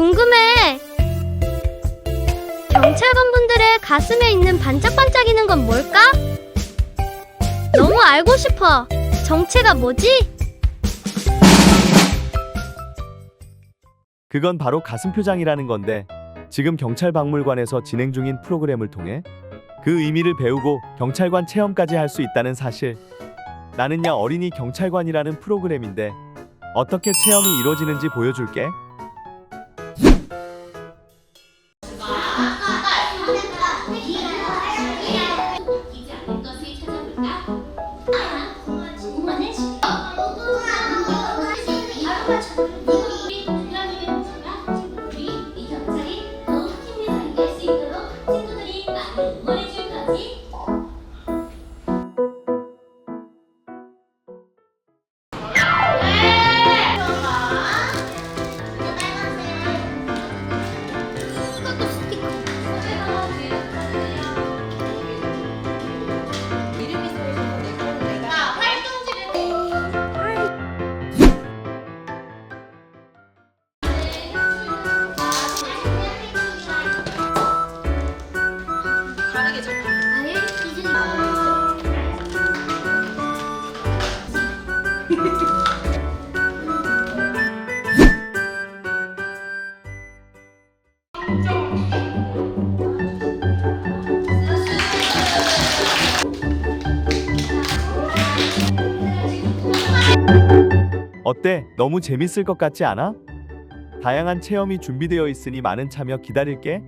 궁금해. 경찰관분들의 가슴에 있는 반짝반짝이는 건 뭘까? 너무 알고 싶어. 정체가 뭐지? 그건 바로 가슴 표장이라는 건데 지금 경찰 박물관에서 진행 중인 프로그램을 통해 그 의미를 배우고 경찰관 체험까지 할 수 있다는 사실. 나는야 어린이 경찰관이라는 프로그램인데 어떻게 체험이 이루어지는지 보여줄게. What 어때? 너무 재밌을 것 같지 않아? 다양한 체험이 준비되어 있으니 많은 참여 기다릴게.